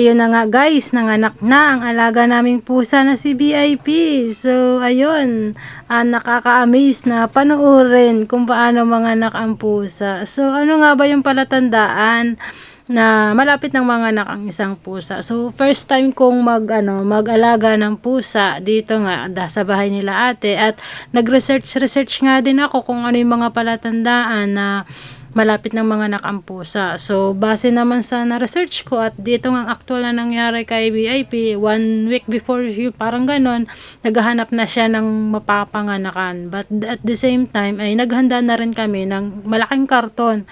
ayun na nga guys, nanganak na ang alaga naming pusa na si BIP. So, ayun, ah, nakaka-amaze na panoorin kung paano manganak ang pusa. So, ano nga ba yung palatandaan na malapit ng mga anak ang isang pusa. So, first time kong mag, ano, mag-alaga ng pusa dito nga sa bahay nila ate at nag-research-research nga din ako kung ano yung mga palatandaan na malapit ng mga anak ang pusa. So, base naman sa na-research ko at dito ang actual na nangyari kay VIP, one week before yun, parang ganon, naghahanap na siya ng mapapanganakan. But at the same time, ay naghanda na rin kami ng malaking karton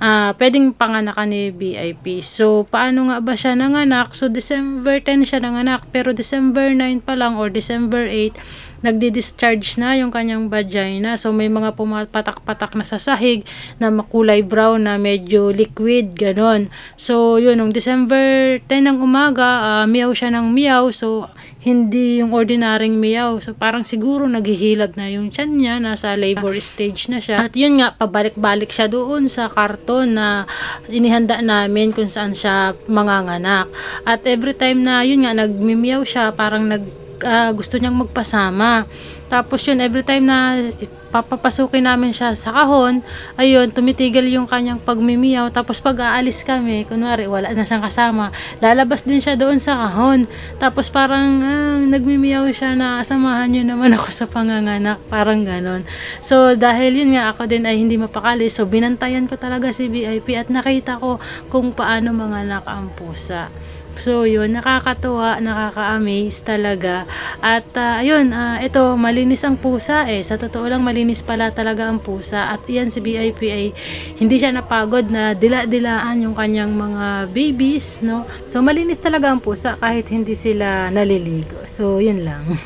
ah pwedeng panganakan ni VIP. So, paano nga ba siya nanganak? So, December 10 siya nanganak, pero December 9 pa lang or December 8, nagdi-discharge na yung kanyang vagina. So, may mga pumapatak-patak na sa sahig na makulay brown na medyo liquid, ganon. So, yun, nung December 10 ng umaga, ah, miyaw siya ng miyaw. So, hindi yung ordinaryong miyaw. So, parang siguro naghihilab na yung tiyan niya, nasa labor stage na siya. At yun nga, pabalik-balik siya doon sa karton na inihanda namin kung saan siya manganganak. At every time na yun nga, nagmimiyaw siya, parang nag ah, gusto niyang magpasama. Tapos yun, every time na papapasukin namin siya sa kahon, ayun, tumitigil yung kanyang pagmimiyaw. Tapos pag aalis kami, kunwari, wala na siyang kasama, lalabas din siya doon sa kahon. Tapos parang ah, nagmimiyaw siya na samahan niyo naman ako sa panganganak. Parang ganon. So, dahil yun nga, ako din ay hindi mapakali. So, binantayan ko talaga si VIP at nakita ko kung paano manganak ang pusa. So, yun, nakakatuwa, nakaka-amaze talaga. At, ah, ayun, ah, ito, malinis ang pusa eh. Sa totoo lang, malinis pala talaga ang pusa. At yan, si BIP hindi siya napagod na dila-dilaan yung kanyang mga babies, no? So, malinis talaga ang pusa kahit hindi sila naliligo. So, yun lang.